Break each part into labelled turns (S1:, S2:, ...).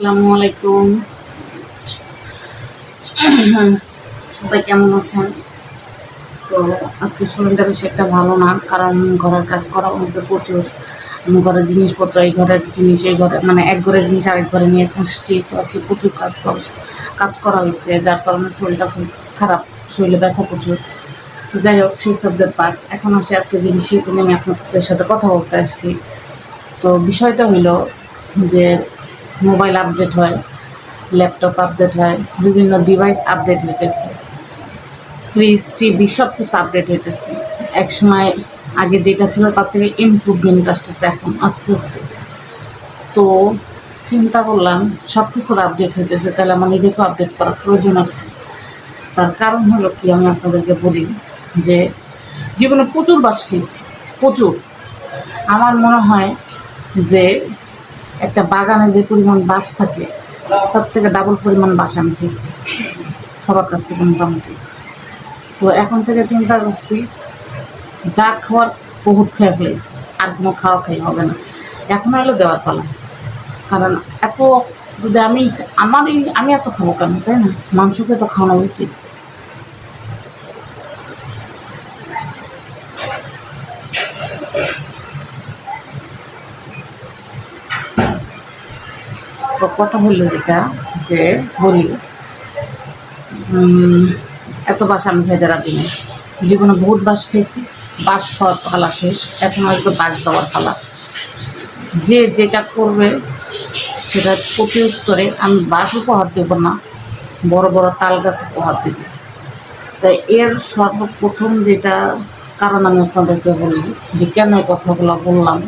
S1: আসসালামু আলাইকুম সবাই কেমন আছেন? তো আজকে শরীরটা বেশি একটা ভালো না, কারণ ঘরের কাজ করা হয়েছে প্রচুর। আমি ঘরের জিনিসপত্র, এই ঘরের জিনিস, এই ঘরে মানে এক ঘরের জিনিস আরেক ঘরে নিয়ে আসছি। তো আজকে প্রচুর কাজ কাজ করা হয়েছে, যার কারণে শরীরটা খুব খারাপ, শরীরে ব্যথা প্রচুর। তো যাই হোক, সেই সাবজেক্ট পার্ট এখন আসে আজকে যে বিষয়টা নিয়ে আমি আপনাদের সাথে কথা বলতে আসছি। তো বিষয়টা হইল যে মোবাইল আপডেট হয়, ল্যাপটপ আপডেট হয়, বিভিন্ন ডিভাইস আপডেট হইতেছে। ফ্রিজ টিভি সব কিছু আপডেট হইতেছে। এক সময় আগে যেটা ছিল তার থেকে ইমপ্রুভমেন্ট আসতেছে, এখন আস্তে আস্তে। তো চিন্তা করলাম সব কিছুর আপডেট হইতেছে, তাহলে আমার নিজেকে আপডেট করার প্রয়োজন আছে। তার কারণ হলো কি আমি আপনাদেরকে বলি, যে জীবনে প্রচুর বাস খেয়েছি, প্রচুর। আমার মনে হয় যে একটা বাগানে যে পরিমাণ বাস থাকে, তার থেকে ডাবল পরিমাণ বাস আমি খেয়েছি সবার কাছ থেকে মোটামুটি। তো এখন থেকে চিন্তা করছি, যা খাওয়ার বহুত খেয়ে ফেলেছি, আর কোনো খাওয়া খাই হবে না। এখন হলো দেওয়ার পালা। কারণ এত যদি আমি, আমার আমি এত খাব কেন, তাই না? মাংসকে তো খাওয়ানো উচিত। কথা হলো যেটা, যে বলি এত বাস আমি খেতে রাজি জীবনে বহুত বাস খেয়েছি, বাস খাওয়ার পালা শেষ, এখন হয়তো বাস দেওয়ার পালা। যে যেটা করবে, সেটা প্রতি উত্তরে আমি বাস উপহার দেবো না, বড় বড় তাল গাছ উপহার দেব। তাই এর সর্বপ্রথম যেটা কারণ আমি আপনাদেরকে বলি, যে কেন এই কথাগুলো বললাম,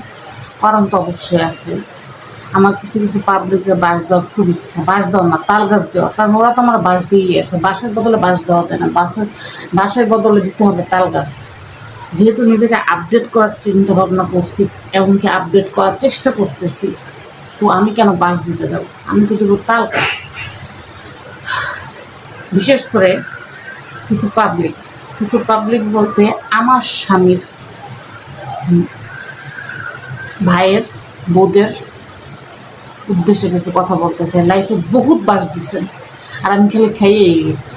S1: কারণ তো অবশ্যই আছে। আমার কিছু কিছু পাবলিকের বাস দেওয়ার খুব ইচ্ছা। বাস দেওয়া না, তাল গাছ দেওয়া। কারণ ওরা তো আমার বাস দিয়েই আসে। বাসের বদলে বাস দেওয়া যায় না। বাসের বাসের বদলে দিতে হবে তাল গাছ। যেহেতু নিজেকে আপডেট করার চিন্তা ভাবনা করছি এমনকি আপডেট করার চেষ্টা করতেছি, তো আমি কেন বাস দিতে যাব? আমি তো দেবো তাল গাছ। বিশেষ করে কিছু পাবলিক কিছু পাবলিক বলতে আমার স্বামীর, ভাইয়ের, বউদের উদ্দেশ্যে কিছু কথা বলতে চাই লাইফে বহুত বাস দিচ্ছেন আর আমি খালি খাইয়েই গেছি।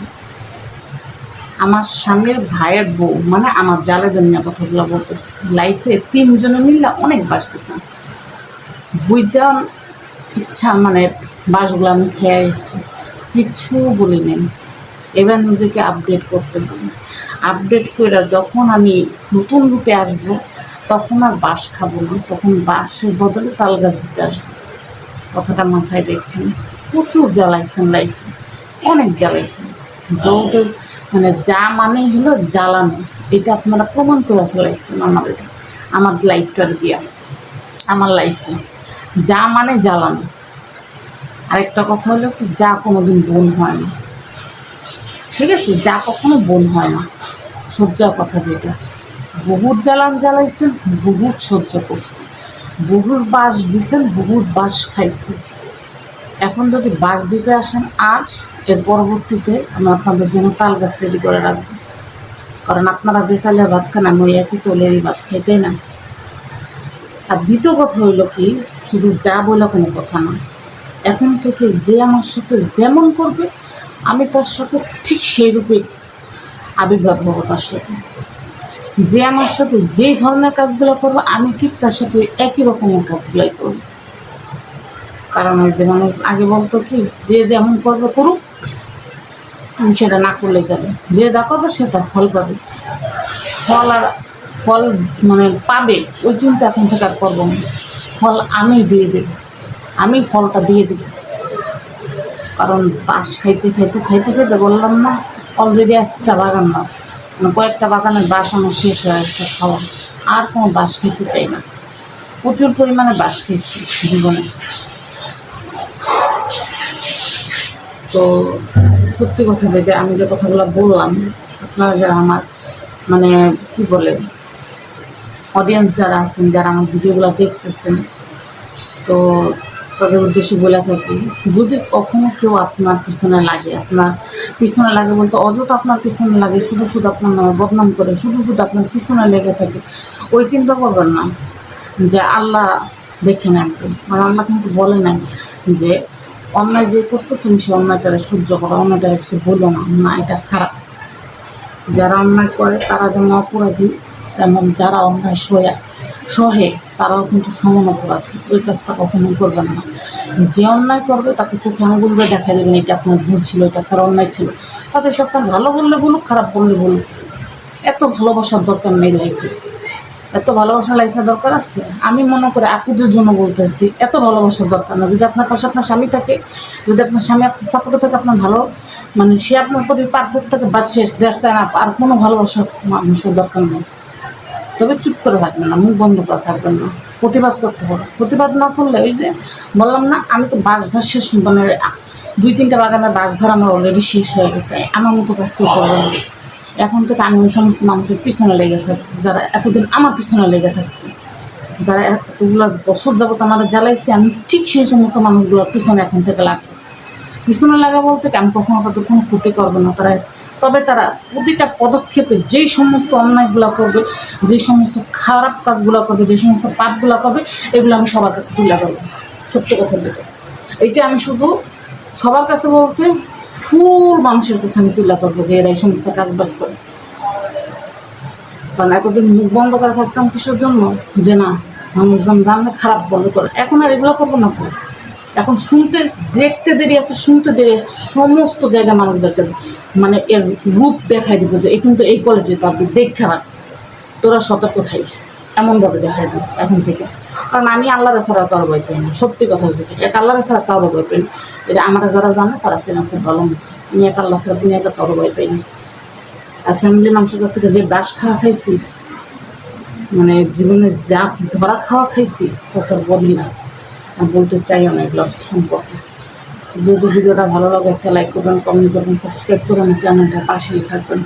S1: আমার স্বামীর ভাইয়ের বউ মানে আমার জালেদের নিয়ে কথাগুলো বলতেছে লাইফে তিনজনে মিললে অনেক বাস দিচ্ছেন বুঝা ইচ্ছা মানে বাসগুলো আমি খেয়ে এসেছি কিচ্ছু বলি নেই। এবার নিজেকে আপডেট করতেছি। আপডেট করে যখন আমি নতুন রূপে আসব, তখন আর বাস খাব না, তখন বাসের বদলে তাল গাছ দিতে আসব। কথাটা মাথায় রেখেন। প্রচুর জ্বালাইছেন লাইফে অনেক জ্বালাইছেন। যৌতে মানে যা মানে হলো জ্বালানো। এটা আপনারা প্রমাণ করে ফেলাইছেন আমাদের, আমার লাইফটার দিয়া। আমার লাইফে যা মানে জ্বালানো। আরেকটা কথা হলো যা কোনোদিন বোন হয় না। ঠিক আছে? যা কখনো বোন হয় না। সহ্যর কথা যেটা। বহুত জ্বালান জ্বালাইছেন, বহুত সহ্য করছে বহুর বাস দিছেন বহুর বাস খাইছে। এখন যদি বাস দিতে আসেন, আর এর পরবর্তীতে আমি আপনাদের জন্য তাল গাছ রেডি করে রাখব। কারণ আপনারা যে চালের ভাত খান, আমি ওই একই চালেরই ভাত খাইতেই না। আর দ্বিতীয় কথা হইল কি, শুধু যা বলে কোনো কথা না। এখন থেকে যে আমার সাথে যেমন করবে, আমি তার সাথে ঠিক সেই রূপে আবির্ভাব হব তার সাথে। যে আমার সাথে যে ধরনের কাজগুলো করব, আমি ঠিক তার সাথে একই রকমের কাজগুলোই করব। কারণ ওই যে মানুষ আগে বলতো কি, যে যেমন করবে করুক আমি সেটা না করলে যাবে যে যা করবে, সে তার ফল পাবে। ফল আর ফল মানে পাবে, ওই চিন্তা এখন থেকে আর করব না। ফল আমি দিয়ে দেব। আমি ফলটা দিয়ে দেব। কারণ পাশ খাইতে খাইতে খাইতে খাইতে বললাম না অলরেডি একটা বাগান না কয়েকটা বাগানের বাস আমার শেষ হয়ে খাওয়া। আর কোনো বাস খেতে চাই না। প্রচুর পরিমাণে বাস খেয়েছি জীবনে। তো সত্যি কথা যেটা আমি যে কথাগুলো বললাম, আপনারা যারা আমার মানে কি বলে অডিয়েন্স যারা আছেন, যারা আমার ভিডিওগুলো দেখতেছেন, তো তাদের উদ্দেশ্যে বলে থাকি, যদি কখনো কেউ আপনার পিছনে লাগে, আপনার পিছনে লাগে বলতে অযথা আপনার পিছনে লাগে, শুধু শুধু আপনার নামে বদনাম করে, শুধু শুধু আপনার পিছনে লেগে থাকে। ওই চিন্তা করবেন না যে আল্লাহ দেখে নেন। আর আল্লাহ কিন্তু বলে নাই যে অন্যায় যে করছ তুমি সে অন্যায়টারে সহ্য করো অন্যায়টারে কিছু বলো না। না, এটা খারাপ। যারা অন্যায় করে, তারা যেমন অপরাধী, তেমন যারা অন্যায় সয়া সহে, তারাও কিন্তু সমান অপরাধী। ওই কাজটা কখনোই করবেন না। যে অন্যায় করবে তাকে চোখে আঙুল দিয়ে দেখা দেবেন, এটা আপনার ভুল ছিল, এটা আপনার অন্যায় ছিল। তাতে সব তার ভালো বললে বলুক, খারাপ বললে বলুক। এত ভালোবাসার দরকার নেই লাইফে এত ভালোবাসা লাইফে দরকার আছে? আমি মনে করি আপুদের জন্য বলতেছি এত ভালোবাসার দরকার না। যদি আপনার পাশে আপনার স্বামী থাকে, যদি আপনার স্বামী আপনার সাপোর্টে থাকে, আপনার ভালো মানে সে আপনার প্রতি পারফেক্ট থাকে বা শেষ, দেশ না। আর কোনো ভালোবাসার মানুষের দরকার নেই। তবে চুপ করে থাকবেন না, মুখ বন্ধ করে থাকবেন না। প্রতিবাদ করতে হবে। প্রতিবাদ না করলে ওই যে বললাম না, আমি তো বাসঝার শেষ মানে দুই তিনটা বাগানের বাসঝার আমার অলরেডি শেষ হয়ে গেছে। আমার মতো কাজ করতে করবে না এখন তো আমি সমস্ত মানুষের পিছনে লেগে থাকি, যারা এতদিন আমার পিছনে লেগে থাকছে, যারা এতগুলো বছর যাবত আমার জ্বালাইছে, আমি ঠিক সেই সমস্ত মানুষগুলোর পিছনে এখন থেকে লাগবো। পিছনে লাগা বলতে আমি কখনো তাদের কোনো ক্ষতি করব না। তারা তবে তারা প্রতিটা পদক্ষেপে যেই সমস্ত অন্যায়গুলো করবে যে সমস্ত খারাপ কাজগুলো করবে যে সমস্ত পাপগুলো করবে, এগুলো আমি সবার কাছে তুলে করব সত্যি কথা যেটা। এইটা আমি শুধু সবার কাছে বলতে ফুল মানুষের কাছে আমি তুলে করব যে এরা এই সমস্ত কাজ বাজ করে কারণ এতদিন মুখ বন্ধ করে থাকতাম কিসের জন্য? যে না মানুষজন জানলে খারাপ বন্ধ করে। এখন আর এগুলো করব না তো। এখন শুনতে, দেখতে দেরি আছে, শুনতে দেরি আছে, সমস্ত জায়গায় মানুষদেরকে মানে এর রূপ দেখাই দিব যে এই কিন্তু এই কলেজের পাবলিক দেখ খারাপ তোরা সতর্ক থাইস এমনভাবে দেখাই দিব এখন থেকে। কারণ আমি আল্লাহর ছাড়া কারও ভয় পাই না, সত্যি কথা বলতে এক আল্লাহর ছাড়া কারও ভয় পাই না। এটা আমরা যারা জানে, তারা সেটা খুব ভালো মতো। আমি এক আল্লাহ ছাড়া তুমি একটা কারও ভয় পাই না। আর ফ্যামিলি মানুষের কাছ থেকে যে বাস খাওয়া খাইছি মানে জীবনে যা ধরা খাওয়া খাইছি আর বলি না। বলতে চাইও না এগুলো সম্পর্কে। যদি ভিডিওটা ভালো লাগে একটা লাইক করবেন কমেন্ট করবেন সাবস্ক্রাইব করবেন চ্যানেলটা পাশেই থাকবেন।